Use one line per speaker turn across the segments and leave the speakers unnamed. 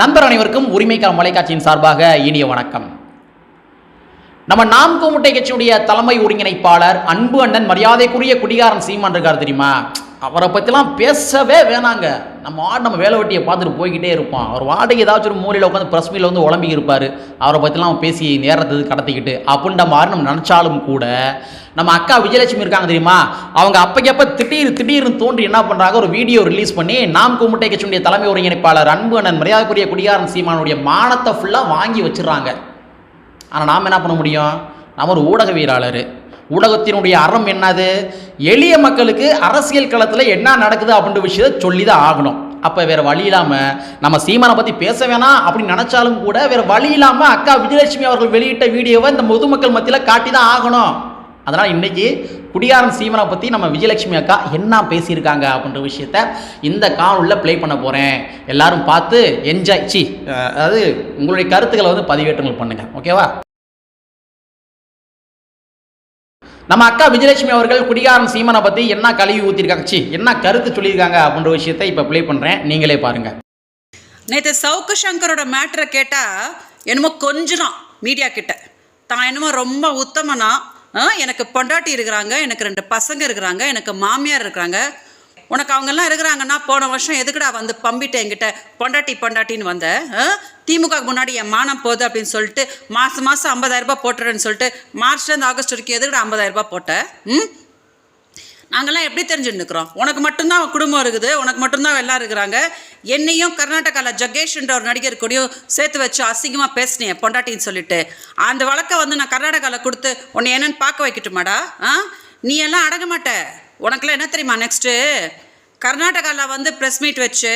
நண்பர் அனைவருக்கும் உரிமைக்கான மலைக்காட்சியின் சார்பாக இனிய வணக்கம். நம்ம நாம் கூமுட்டை கட்சியுடைய தலைமை ஒருங்கிணைப்பாளர் அன்பு அண்ணன் மரியாதைக்குரிய குடிகாரன் சீமான் இருக்கார் தெரியுமா? அவரை பற்றிலாம் பேசவே வேணாங்க. நம்ம ஆடு நம்ம வேலை வெட்டியை பார்த்துட்டு போய்கிட்டே இருப்போம் அவர் வாடகை ஏதாச்சும் ஒரு மூலையில் உட்காந்து ப்ரெஸ் வந்து உழம்பி இருப்பார். அவரை பற்றிலாம் பேசி நேரத்தை கடத்திக்கிட்டு அப்படின்ற மாதிரி நம்ம நினச்சாலும் கூட நம்ம அக்கா விஜயலட்சுமி இருக்காங்க தெரியுமா? அவங்க அப்பக்கப்போ திடீர் திடீர்னு தோன்றி என்ன பண்ணுறாங்க ஒரு வீடியோ ரிலீஸ் பண்ணி நாம் கூமுட்டை கட்சியுடைய தலைமை ஒருங்கிணைப்பாளர் அன்பு அண்ணன் மரியாதைக்குரிய குடியாரன் சீமானுடைய மானத்தை ஃபுல்லாக வாங்கி வச்சிடறாங்க. ஆனால் நாம் என்ன பண்ண முடியும்? நாம் ஒரு ஊடகவியலாளர். ஊடகத்தினுடைய அறம் என்னது? எளிய மக்களுக்கு அரசியல் களத்தில் என்ன நடக்குது அப்படின்ற விஷயத்தை சொல்லி தான் ஆகணும். அப்போ வேறு வழி இல்லாமல் நம்ம சீமானை பற்றி பேச வேணாம் அப்படின்னு நினச்சாலும் கூட வேறு வழி இல்லாமல் அக்கா விஜயலட்சுமி அவர்கள் வெளியிட்ட வீடியோவை இந்த பொதுமக்கள் மத்தியில் காட்டி தான் ஆகணும். அதனால் இன்னைக்கு குடியாரன் சீமனை பற்றி நம்ம விஜயலட்சுமி அக்கா என்ன பேசியிருக்காங்க அப்படின்ற விஷயத்த இந்த காணொலியில் ப்ளே பண்ண போகிறேன் எல்லாரும் பார்த்து என்ஜாய் சி அதாவது உங்களுடைய கருத்துக்களை வந்து பதிவேற்றங்கள் பண்ணுங்கள் ஓகேவா நம்ம அக்கா விஜயலட்சுமி அவர்கள் குடிகாரன் சீமனை பற்றி என்ன கழுவி ஊற்றிருக்காங்க சி என்ன கருத்து சொல்லியிருக்காங்க அப்படின்ற விஷயத்தை இப்போ ப்ளே பண்ணுறேன் நீங்களே பாருங்கள்
நேற்று சவுக்கு சங்கரோட மேட்ரை கேட்டால் என்னமோ கொஞ்சம் மீடியா கிட்ட. தான் என்னமோ ரொம்ப உத்தமனா எனக்கு பொண்டாட்டி இருக்கிறாங்க எனக்கு ரெண்டு பசங்க இருக்கிறாங்க எனக்கு மாமியார் இருக்கிறாங்க உனக்கு அவங்கெல்லாம் இருக்கிறாங்கன்னா போன வருஷம் எதுக்குடா வந்து பம்பிட்ட என்கிட்ட பொண்டாட்டி பொண்டாட்டின்னு வந்த? ஆ? முன்னாடி என் மானம் போகுது அப்படின்னு சொல்லிட்டு மாதம் மாதம் ஐம்பதாயிரம் ரூபாய் போட்டுறேன்னு சொல்லிட்டு மார்ச்லேருந்து ஆகஸ்ட் வரைக்கும் எதுக்குடா ஐம்பதாயிரம் ரூபாய் போட்ட? ம்? நாங்கள்லாம் எப்படி தெரிஞ்சுட்டு இருக்கிறோம் உனக்கு மட்டும்தான் குடும்பம் இருக்குது உனக்கு மட்டும்தான் எல்லாம் இருக்கிறாங்க. என்னையும் கர்நாடகாவில் ஜகேஷ்ன்ற ஒரு நடிகர் கூடயும் சேர்த்து வச்சு அசிங்கமாக பேசினேன் பொண்டாட்டின்னு சொல்லிட்டு. அந்த வழக்கை வந்து நான் கர்நாடகாவில் கொடுத்து உன்னை என்னென்னு பார்க்க வைக்கட்டுமாடா? ஆ? நீ எல்லாம் அடங்க மாட்டே. உனக்கெல்லாம் என்ன தெரியுமா நெக்ஸ்ட்டு கர்நாடகாவில் வந்து ப்ரெஸ் மீட் வச்சு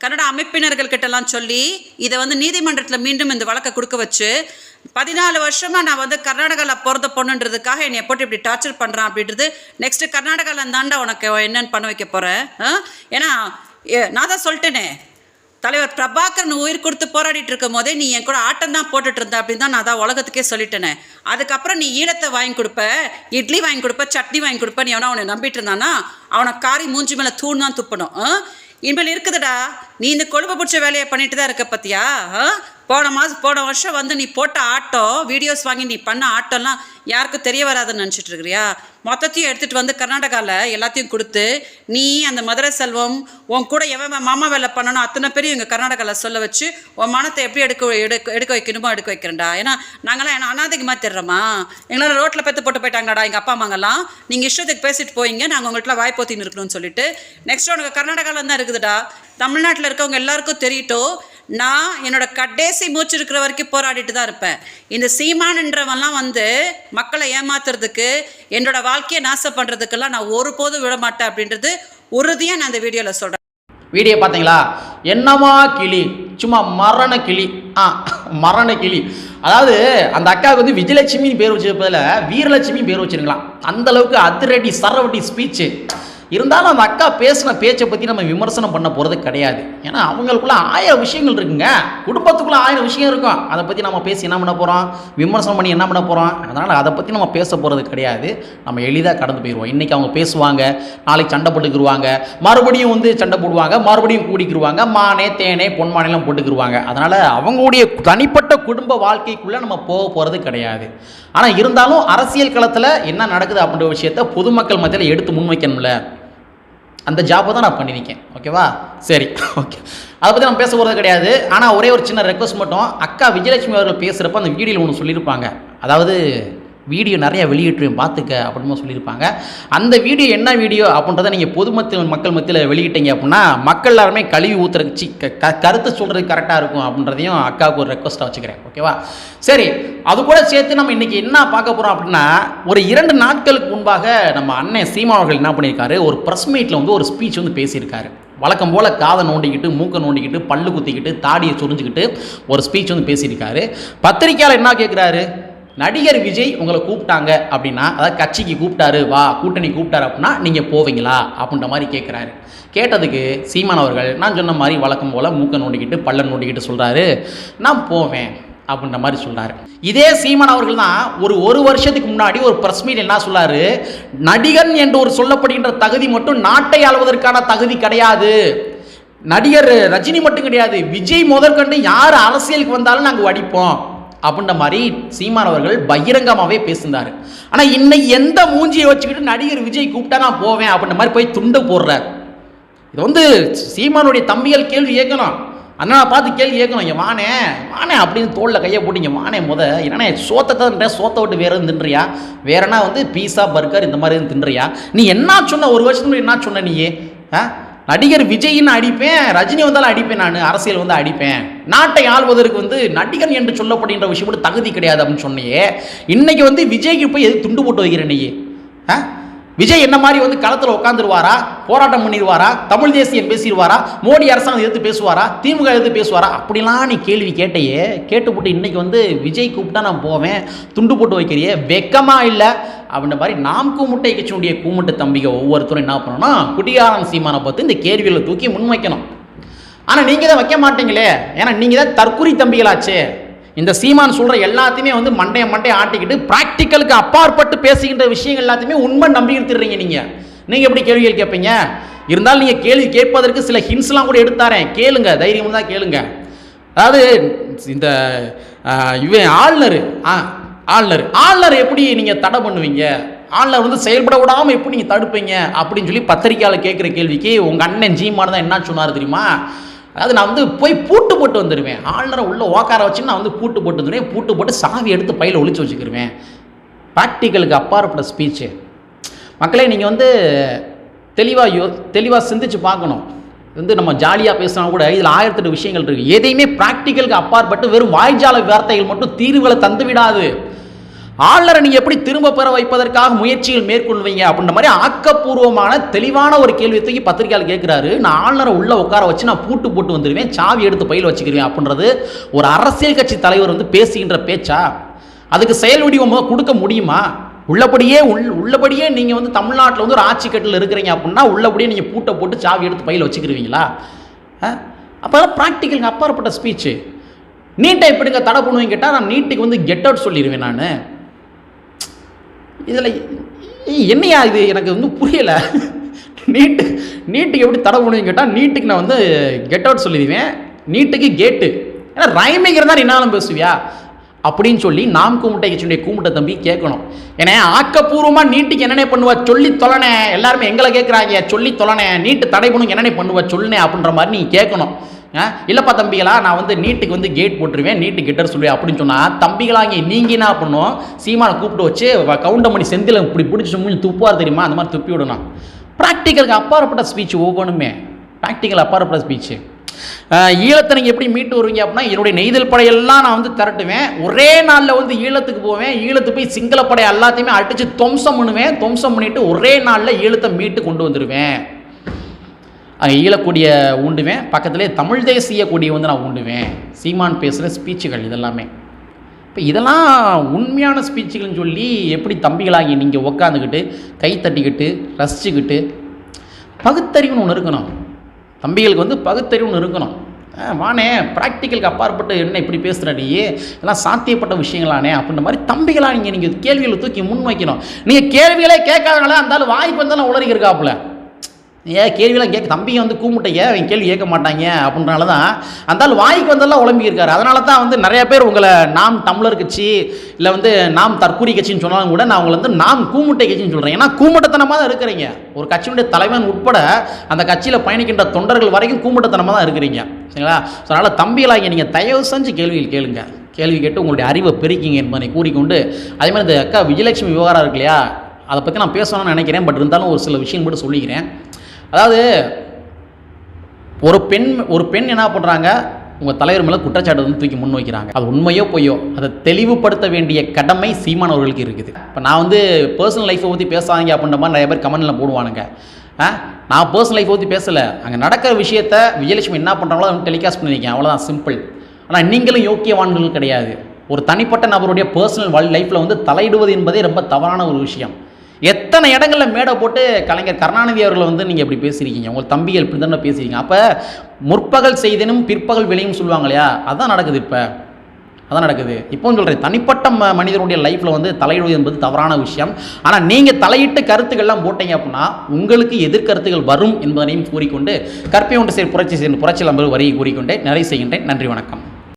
கன்னட அமைப்பினர்கள் கிட்டலாம் சொல்லி இதை வந்து நீதிமன்றத்தில் மீண்டும் இந்த வழக்கை கொடுக்க வச்சு பதினாலு வருஷமாக நான் வந்து கர்நாடகாவில் பிறந்த பொண்ணுன்றதுக்காக என்னை போட்டு இப்படி டார்ச்சர் பண்ணுறான் அப்படின்றது நெக்ஸ்ட்டு கர்நாடகாவில் தாண்டா உனக்கு என்னென்னு பண்ண வைக்க போகிறேன் ஏன்னா ஏ, நான் தான் சொல்லிட்டேனே. தலைவர் பிரபாகரன் உயிர் கொடுத்து போராடிட்டு இருக்கும் போதே நீ என் கூட ஆட்டம் தான் போட்டுட்டு இருந்த அப்படின்னு தான் நான் அதான் உலகத்துக்கே சொல்லிட்டேனே. அதுக்கப்புறம் நீ ஈழத்தை வாங்கி கொடுப்ப இட்லி வாங்கி கொடுப்ப சட்னி வாங்கி கொடுப்ப நீ அவனை அவனை நம்பிட்டு இருந்தானா அவனை காரி மூஞ்சி மேலே தூண் தான் துப்பணும். ஆ? இனிமேல் இருக்குதுடா. நீ இந்த கொழுப்பு பிடிச்ச வேலையை பண்ணிட்டு தான் இருக்க பத்தியா? ஆ? போன மாதம் போன வருஷம் வந்து நீ போட்ட ஆட்டம் வீடியோஸ் வாங்கி நீ பண்ண ஆட்டம்லாம் யாருக்கும் தெரிய வராதுன்னு நினச்சிட்டு இருக்கிறியா? மொத்தத்தையும் எடுத்துகிட்டு வந்து கர்நாடகாவில் எல்லாத்தையும் கொடுத்து நீ அந்த மதுரை செல்வம் உன் கூட எவன் மாமா வேலை பண்ணணும் அத்தனை பேரும் எங்கள் கர்நாடகாவில் சொல்ல வச்சு உன் மனத்தை எப்படி எடுக்க எடுக்க எடுக்க வைக்கணுமோ எடுக்க வைக்கிறேன்டா. ஏன்னா நாங்களாம் என்ன அனாதைக்குமா தெரிறோமா? எங்களால் ரோட்டில் பெற்று போட்டு போயிட்டாங்கடா எங்கள் அப்பா அம்மாங்கெல்லாம். நீங்கள் இஷ்டத்துக்கு பேசிட்டு போயிங்க நாங்கள் உங்கள்கிட்ட வாய்ப்போத்தின்னு இருக்கணும்னு சொல்லிட்டு. நெக்ஸ்ட் உனக்கு கர்நாடகாவில் தான் இருக்குதுடா. தமிழ்நாட்டில் இருக்கவங்க எல்லாருக்கும் தெரியட்டும் நான் என்னோட கடைசி மூச்சு இருக்கிற வரைக்கும் போராடிட்டு தான் இருப்பேன். இந்த சீமானன்றவன்லாம் வந்து மக்களை ஏமாத்துறதுக்கு என்னோட வாழ்க்கையை நாசம் பண்ணுறதுக்கெல்லாம் நான் ஒருபோதும் விட மாட்டேன் அப்படின்றது உறுதியாக நான் இந்த வீடியோவில் சொல்கிறேன்
வீடியோ பார்த்தீங்களா என்னமா கிளி? சும்மா மரண கிளி. ஆ மரண கிளி. அதாவது அந்த அக்காவுக்கு வந்து விஜயலட்சுமின்னு பேர் வச்சிருப்பதில் வீரலட்சுமி பேர் வச்சிருக்கலாம். அந்த அளவுக்கு அதிரடி சரவடி ஸ்பீச்சு இருந்தாலும் அந்த அக்கா பேசின பேச்சை பற்றி நம்ம விமர்சனம் பண்ண போகிறது கிடையாது. ஏன்னா அவங்களுக்குள்ள ஆயிரம் விஷயங்கள் இருக்குங்க. குடும்பத்துக்குள்ளே ஆயிரம் விஷயம் இருக்கும். அதை பற்றி நம்ம பேசி என்ன பண்ண போகிறோம் விமர்சனம் பண்ணி என்ன பண்ண போகிறோம் அதனால் அதை பற்றி நம்ம பேச போகிறது கிடையாது. நம்ம எளிதாக கடந்து போயிடுவோம் இன்றைக்கி அவங்க பேசுவாங்க நாளைக்கு சண்டை போட்டுக்கிருவாங்க மறுபடியும் வந்து சண்டை போடுவாங்க மறுபடியும் கூடிக்கிருவாங்க மானே தேனே பொன்மானெல்லாம் போட்டுக்கிருவாங்க. அதனால் அவங்களுடைய தனிப்பட்ட குடும்ப வாழ்க்கைக்குள்ளே நம்ம போக போகிறது கிடையாது. ஆனால் இருந்தாலும் அரசியல் களத்தில் என்ன நடக்குது அப்படின்ற விஷயத்த பொதுமக்கள் மத்தியில் எடுத்து முன்வைக்கணும்ல. அந்த ஜாப்பை தான் நான் பண்ணியிருக்கேன். ஓகேவா சரி ஓகே அதை பற்றி நம்ம பேச போகிறது கிடையாது. ஆனால் ஒரே ஒரு சின்ன ரெக்வஸ்ட் மட்டும் அக்கா விஜயலட்சுமி அவர்கள் பேசுகிறப்ப அந்த வீடியோவில் ஒன்று சொல்லியிருப்பாங்க. அதாவது வீடியோ நிறைய வெளியிட்டுருவேன் பார்த்துக்க அப்படின்னு சொல்லியிருப்பாங்க. அந்த வீடியோ என்ன வீடியோ அப்படின்றத நீங்கள் பொதுமக்கள் மக்கள் மத்தியில் வெளியிட்டீங்க அப்படின்னா மக்கள் எல்லாருமே கழுவி ஊற்றுறதுக்கு க கருத்து சொல்கிறது கரெக்டாக இருக்கும் அப்படின்றதையும் அக்காவுக்கு ஒரு ரெக்வஸ்ட்டாக வச்சுக்கிறேன். ஓகேவா சரி அது கூட சேர்த்து நம்ம இன்றைக்கி என்ன பார்க்க போகிறோம் அப்படின்னா ஒரு இரண்டு நாட்களுக்கு முன்பாக நம்ம அண்ணன் சீமா அவர்கள் என்ன பண்ணியிருக்காரு? ஒரு ப்ரெஸ் மீட்டில் வந்து ஒரு ஸ்பீச் வந்து பேசியிருக்காரு. வழக்கம் போல் காதை நோண்டிக்கிட்டு மூக்கை நோண்டிக்கிட்டு பல்லு குத்திக்கிட்டு தாடியை சுரிஞ்சுக்கிட்டு ஒரு ஸ்பீச் வந்து பேசியிருக்காரு. பத்திரிக்கையாளர் என்ன கேட்குறாரு நடிகர் விஜய் உங்களை கூப்பிட்டாங்க அப்படின்னா அதாவது கட்சிக்கு கூப்பிட்டாரு வா கூட்டணி கூப்பிட்டாரு அப்படின்னா நீங்கள் போவீங்களா? அப்படின்ற மாதிரி கேட்குறாரு கேட்டதுக்கு சீமான் அவர்கள் நான் சொன்ன மாதிரி வழக்கம் போல் மூக்கை நோண்டிக்கிட்டு பள்ளம் நோண்டிக்கிட்டு சொல்கிறாரு நான் போவேன் அப்படின்ற மாதிரி சொல்கிறாரு இதே சீமான் அவர்கள் தான் ஒரு ஒரு வருஷத்துக்கு முன்னாடி ஒரு பிரஸ் மீட் என்ன சொல்கிறாரு நடிகன் என்று ஒரு சொல்லப்படுகின்ற தகுதி மட்டும் நாட்டை ஆள்வதற்கான தகுதி கிடையாது. நடிகர் ரஜினி மட்டும் கிடையாது. விஜய் முதற்கொண்டு யார் அரசியலுக்கு வந்தாலும் நாங்கள் வடிப்போம். அப்படின்ற மாதிரி சீமான் அவர்கள் பகிரங்கமாகவே பேசியிருந்தார் ஆனால் இன்னைக்கு எந்த மூஞ்சியை வச்சுக்கிட்டு நடிகர் விஜய் கூப்பிட்டா நான் போவேன் அப்படின்ற மாதிரி போய் துண்டு போடுறார். இது வந்து சீமானுடைய தம்பிகள் கேள்வி கேட்கணும் அண்ணா பார்த்து கேள்வி கேட்கணும் இங்கே வானே வானே அப்படின்னு தோளில் கையை போட்டு இங்கே வானே முத. என்னண்ணே சோத்தை சோத்த விட்டு வேற எதுவும் தின்றியா? வேறனா வந்து பீஸா பர்கர் இந்த மாதிரி எதுவும் தின்றியா? நீ என்ன சொன்ன ஒரு வருஷத்துக்கு என்ன சொன்ன நீ? ஆ? நடிகர் விஜயின் அடிப்பேன் ரஜினி வந்தாலும் அடிப்பேன் நான் அரசியல் வந்து அடிப்பேன். நாட்டை ஆள்வதற்கு வந்து நடிகன் என்று சொல்லப்படுகின்ற விஷயம் கூட தகுதி கிடையாது அப்படின்னு சொன்னியே. இன்னைக்கு வந்து விஜய்க்கு போய் எது துண்டு போட்டு வைக்கிற நீ ஆ? விஜய் என்ன மாதிரி வந்து களத்தில் உட்காந்துருவாரா போராட்டம் பண்ணிடுவாரா? தமிழ் தேசியம் பேசிடுவாரா? மோடி அரசாங்கம் எதிர்த்து பேசுவாரா? திமுக எதிர்த்து பேசுவாரா? அப்படிலாம் நீ கேள்வி கேட்டையே. கேட்டுப்பட்டு இன்றைக்கி வந்து விஜய் கூப்பிட்டா நான் போவேன். துண்டு போட்டு வைக்கிறியே. வெக்கமாக இல்லை. அப்படின்ற மாதிரி நாம் கூமுட்டை கட்சியுடைய கூமுட்டை தம்பிக ஒவ்வொருத்தரும் என்ன பண்ணணும்னா குடியாரன் சீமானை பார்த்து இந்த கேள்வியில் தூக்கி முன்வைக்கணும். ஆனால் நீங்கள் தான் வைக்க மாட்டீங்களே. ஏன்னா நீங்கள் தான் தற்குறி தம்பிகளாச்சே. இந்த சீமான் சொல்கிற எல்லாத்தையுமே வந்து மண்டைய மண்டைய ஆட்டிக்கிட்டு ப்ராக்டிக்கலுக்கு அப்பாற்பட்டு பேசுகின்ற விஷயங்கள் எல்லாத்தையுமே உண்மை நம்பி எடுத்துடுறீங்க நீங்கள் நீங்கள் எப்படி கேள்விகள் கேட்பீங்க? இருந்தாலும் நீங்கள் கேள்வி கேட்பதற்கு சில ஹின்ஸ்லாம் கூட எடுத்தாரேன் கேளுங்க தைரியம் தான் கேளுங்க. அதாவது இந்த இவன் ஆளுநர். ஆ ஆளுநர். ஆளுநர் எப்படி நீங்கள் தடை பண்ணுவீங்க? ஆளுநர் வந்து செயல்பட விடாமல் எப்படி நீங்கள் தடுப்பீங்க? அப்படின்னு சொல்லி பத்திரிக்கையாளர் கேட்குற கேள்விக்கு உங்கள் அண்ணன் ஜீமான் தான் என்ன சொன்னார் தெரியுமா? அதாவது நான் வந்து போய் பூட்டு போட்டு வந்துடுவேன் ஆளுநரை உள்ள ஓக்கார வச்சு நான் வந்து பூட்டு போட்டு வந்துடுவேன் பூட்டு போட்டு சாவி எடுத்து பையில் ஒழிச்சு வச்சுக்கிருவேன். ப்ராக்டிக்கலுக்கு அப்பாற்பட்ட ஸ்பீச்சு மக்களே நீங்கள் வந்து தெளிவாக யோ தெளிவாக சிந்திச்சு பார்க்கணும். வந்து நம்ம ஜாலியாக பேசினா கூட இதில் ஆயிரத்தெட்டு விஷயங்கள் இருக்குது எதையுமே ப்ராக்டிக்கலுக்கு அப்பாற்பட்டு வெறும் வாய்ஜால வார்த்தைகள் மட்டும் தீர்வுகளை தந்து விடாது. ஆளுநரை நீங்கள் எப்படி திரும்ப பெற வைப்பதற்காக முயற்சிகள் மேற்கொள்வீங்க அப்படின்ற மாதிரி ஆக்கப்பூர்வமான தெளிவான ஒரு கேள்வி தூக்கி பத்திரிகையாளர் கேட்குறாரு. நான் ஆளுநரை உள்ளே உட்கார வச்சு நான் பூட்டு போட்டு வந்துடுவேன் சாவி எடுத்து பையில் வச்சுக்கிருவேன் அப்படின்றது ஒரு அரசியல் கட்சி தலைவர் வந்து பேசுகின்ற பேச்சா? அதுக்கு செயல் வடிவமாக கொடுக்க முடியுமா? உள்ளபடியே உள் உள்ளபடியே நீங்கள் வந்து தமிழ்நாட்டில் வந்து ஒரு ஆட்சி கட்டில் இருக்கிறீங்க அப்படின்னா உள்ளபடியே நீங்கள் பூட்டை போட்டு சாவி எடுத்து பையில் வச்சுக்கிருவீங்களா? அப்போ ப்ராக்டிக்கலுக்கு அப்பாற்பட்ட ஸ்பீச்சு நீட்டை எப்படிங்க தடை பண்ணுவீங்க கேட்டால் நான் நீட்டுக்கு வந்து கெட் அவுட் சொல்லிடுவேன் நான். இதில் என்னையா இது? எனக்கு வந்து புரியலை. நீட்டு நீட்டுக்கு எப்படி தடை பண்ணுவீங்க கேட்டால் நீட்டுக்கு நான் வந்து கெட் அவுட் சொல்லிடுவேன் நீட்டுக்கு கேட்டு ஏன்னா ரைமிங் இருந்தால் என்னாலும் பேசுவியா? அப்படின்னு சொல்லி நாம் கூமுட்டை கட்சியுடைய கூமுட்டை தம்பி கேட்கணும். ஏன்னா ஆக்கப்பூர்வமாக நீட்டுக்கு என்னென்ன பண்ணுவா சொல்லி தொலைனே எல்லாருமே எங்களை கேட்குறாங்க சொல்லி தொலைனே நீட்டு தடை பண்ணுங்க என்னென்ன பண்ணுவா சொல்லுனே அப்படின்ற மாதிரி நீங்கள் கேட்கணும். இல்லைப்பா தம்பிகளா நான் வந்து நீட்டுக்கு வந்து கேட் போட்டுருவேன் நீட்டு கெட்டர் சொல்லுவேன் அப்படின்னு சொன்னால் தம்பிகளாங்க நீங்கள் என்ன பண்ணும்? சீமானை கூப்பிட்டு வச்சு கவுண்டமணி செந்தில் இப்படி பிடிச்சி முடிஞ்சு துப்புவார் தெரியுமா? அந்த மாதிரி துப்பி விடணும். ப்ராக்டிக்கலுக்கு அப்பாற்பட்ட ஸ்பீச் ஒவ்வொன்றுமே. ப்ராக்டிக்கல் அப்பாற்பட்ட ஸ்பீச்சு ஈழத்தை நீங்கள் எப்படி மீட்டு வருவீங்க அப்படின்னா என்னுடைய நெய்தல் படையெல்லாம் நான் வந்து திரட்டுவேன். ஒரே நாளில் வந்து ஈழத்துக்கு போவேன். ஈழத்துக்கு போய் சிங்கள படை எல்லாத்தையுமே அடித்து துவம்சம் பண்ணுவேன். துவம்சம் பண்ணிட்டு ஒரே நாளில் ஈழத்தை மீட்டு கொண்டு வந்துடுவேன் அங்கே ஈழக்கூடிய ஊண்டுவேன். பக்கத்துலேயே தமிழ் தேசிய கொடியை வந்து நான் ஊண்டுவேன். சீமான் பேசுகிற ஸ்பீச்சுகள் இதெல்லாமே. இப்போ இதெல்லாம் உண்மையான ஸ்பீச்சுகள்னு சொல்லி எப்படி தம்பிகளாகி நீங்கள் உக்காந்துக்கிட்டு கை தட்டிக்கிட்டு ரசிச்சுக்கிட்டு பகுத்தறிவுன்னு ஒன்று இருக்கணும். தம்பிகளுக்கு வந்து பகுத்தறிவுன்னு இருக்கணும். வானே ப்ராக்டிக்கலுக்கு அப்பாற்பட்டு என்ன இப்படி பேசுகிற நீ? சாத்தியப்பட்ட விஷயங்களானே அப்படின்ற மாதிரி தம்பிகளாக நீங்கள் நீங்கள் கேள்விகளை தூக்கி முன் வைக்கணும் நீங்கள் கேள்விகளே கேட்காதனால அந்த வாய்ப்பு வந்தாலும் உளறிக்கிருக்காப்புல. ஏன் கேள்வியெல்லாம் கேட்க தம்பிங்க வந்து கூமுட்டைங்க அவன் கேள்வி கேட்க மாட்டாங்க? அப்படின்றனால தான் அந்தாலும் வாய்க்கு வந்தெல்லாம் உழம்பியிருக்காரு. அதனால தான் வந்து நிறைய பேர் உங்களை நாம் தமிழர் கட்சி இல்லை வந்து நாம் தற்கூரி கட்சின்னு சொன்னாலும் கூட நான் உங்களை வந்து நாம் கூமுட்டை கட்சின்னு சொல்கிறேன் ஏன்னா கூமுட்டத்தனமாக தான் இருக்கிறீங்க. ஒரு கட்சியினுடைய தலைவன் உட்பட அந்த கட்சியில் பயணிக்கின்ற தொண்டர்கள் வரைக்கும் கூமுட்டத்தனமாக தான் இருக்கிறீங்க. சரிங்களா? ஸோ அதனால் தம்பிகளாக நீங்கள் தயவு செஞ்சு கேள்விகள் கேளுங்க. கேள்வி கேட்டு உங்களுடைய அறிவை பெருக்கிங்க என்பதை கூறிக்கொண்டு அதே மாதிரி இந்த அக்கா விஜயலட்சுமி விவகாரம் இருக்கு இல்லையா? அதை பற்றி நான் பேசணும்னு நினைக்கிறேன். பட் இருந்தாலும் ஒரு சில விஷயம் மட்டும் சொல்லிக்கிறேன். அதாவது ஒரு பெண் ஒரு பெண் என்ன பண்ணுறாங்க உங்கள் தலைவர் மேலே குற்றச்சாட்டு வந்து தூக்கி முன் வைக்கிறாங்க. அது உண்மையோ பொய்யோ அதை தெளிவுபடுத்த வேண்டிய கடமை சீமான் அவர்களுக்கு இருக்குது. இப்போ நான் வந்து பர்சனல் லைஃப்பை பற்றி பேசாதீங்க அப்படின்ற மாதிரி நிறைய பேர் கமெண்ட்டில் போடுவானுங்க. ஆ? நான் பர்சனல் லைஃப்பை பற்றி பேசலை. அங்கே நடக்கிற விஷயத்த விஜயலட்சுமி என்ன பண்ணுறாங்களோ அதை டெலிகாஸ்ட் பண்ணியிருக்கேன் அவ்வளோதான் சிம்பிள் ஆனால் நீங்களும் யோக்கியவான்கள் கிடையாது. ஒரு தனிப்பட்ட நபருடைய பர்சனல் லைஃப்பில் வந்து தலையிடுவது என்பதே ரொம்ப தவறான ஒரு விஷயம். எத்தனை இடங்களில் மேடை போட்டு கலைஞர் கருணாநிதி அவர்களை வந்து நீங்கள் இப்படி பேசியிருக்கீங்க? உங்கள் தம்பிகள் இப்படி தானே பேசுறீங்க அப்போ முற்பகல் செய்தனும் பிற்பகல் விளையும் சொல்லுவாங்க இல்லையா? அதான் நடக்குது இப்போ. அதான் நடக்குது. இப்போ சொல்கிறேன் தனிப்பட்ட ம மனிதனுடைய லைஃப்பில் வந்து தலையிடுவது என்பது தவறான விஷயம். ஆனால் நீங்கள் தலையிட்டு கருத்துக்கள்லாம் போட்டீங்க அப்படின்னா உங்களுக்கு எதிர்கருத்துகள் வரும் என்பதனையும் கூறிக்கொண்டு கற்பை ஒன்று சேர் புரட்சி சேர்ந்து புரட்சி நம்பர் வரியை கூறிக்கொண்டே நிறைவு செய்கின்றேன். நன்றி வணக்கம்.